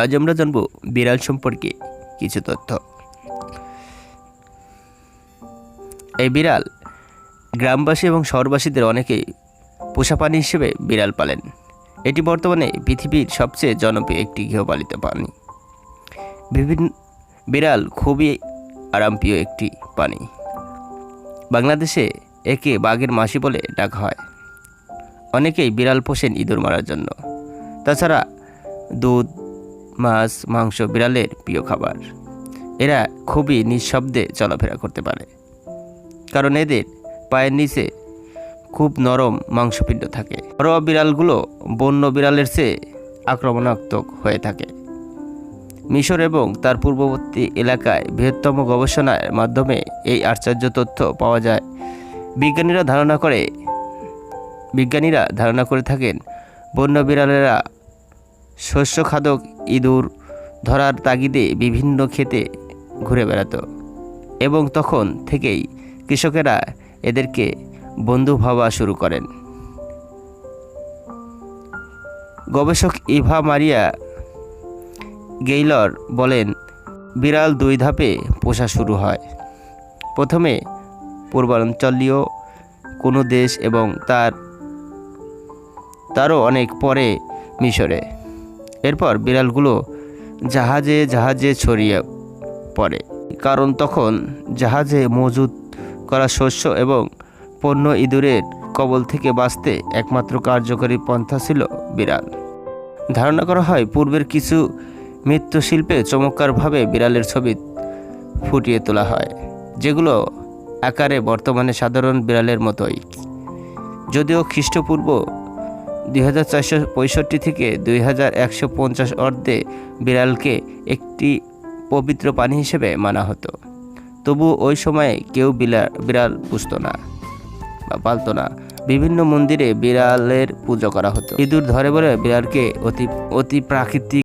আজ আমরা জানব বিড়াল সম্পর্কে কিছু তথ্য। এই বিড়াল গ্রামবাসী এবং শহরবাসীদের অনেকেই পোষা প্রাণী হিসেবে বিড়াল পালেন। এটি বর্তমানে পৃথিবীর সবচেয়ে জনপ্রিয় একটি গৃহপালিত প্রাণী। বিভিন্ন বিড়াল খুবই আরামপ্রিয় একটি প্রাণী। বাংলাদেশে একে বাঘের মাসি বলে ডাকা হয়। অনেকেই বিড়াল পোষেন ইঁদুর মারার জন্য। তাছাড়া দুধ মাছ, মাংস বিড়ালের প্রিয় খাবার। এরা খুবই নিঃশব্দে চলাফেরা করতে পারে। কারণ এদের পায়ের নিচে খুব নরম মাংসপিণ্ড থাকে। ঘরোয়া বিড়ালগুলো বন্য বিড়ালের চেয়ে আক্রমণাত্মক হয়ে থাকে। মিশর এবং তার পূর্ববর্তী এলাকায় বৃহত্তম গবেষণার মাধ্যমে এই আশ্চর্য তথ্য পাওয়া যায়। বিজ্ঞানীরা ধারণা করে, বিজ্ঞানীরা ধারণা করে থাকেন, বন্য বিড়ালেরা শস্য খাদক ইঁদুর ধরার তাগিদে বিভিন্ন ক্ষেতে ঘুরে বেড়াতো এবং তখন থেকেই কৃষকেরা এদেরকে বন্ধু ভাবা শুরু করেন। গবেষক ইভা মারিয়া গেইলর বলেন, বিড়াল দুই ধাপে পোষা শুরু হয়। প্রথমে পূর্বাঞ্চলীয় কোনো দেশ এবং তার, তারও অনেক পরে মিশরে। এরপর বিড়ালগুলো জাহাজে জাহাজে ছড়িয়ে পড়ে। কারণ তখন জাহাজে মজুদ করা শস্য এবং পণ্য ইঁদুরের কবল থেকে বাঁচতে একমাত্র কার্যকরী পন্থা ছিল বিড়াল। ধারণা করা হয়, পূর্বের কিছু মৃত্যুশিল্পে চমৎকারভাবে বিড়ালের ছবি ফুটিয়ে তোলা হয়, যেগুলো আকারে বর্তমানে সাধারণ বিড়ালের মতোই। যদিও খ্রিস্টপূর্ব দুই হাজার চারশো পঁয়ষট্টি থেকে দুই হাজার একশো পঞ্চাশ অর্ধে বিড়ালকে একটি পবিত্র পানি হিসেবে মানা হতো। তবু ওই সময়ে কেউ বিড়াল বিড়াল পুষত না বা পালত না। বিভিন্ন মন্দিরে বিড়ালের পুজো করা হতো। ইঁদুর ধরে বলে বিড়ালকে অতি অতি প্রাকৃতিক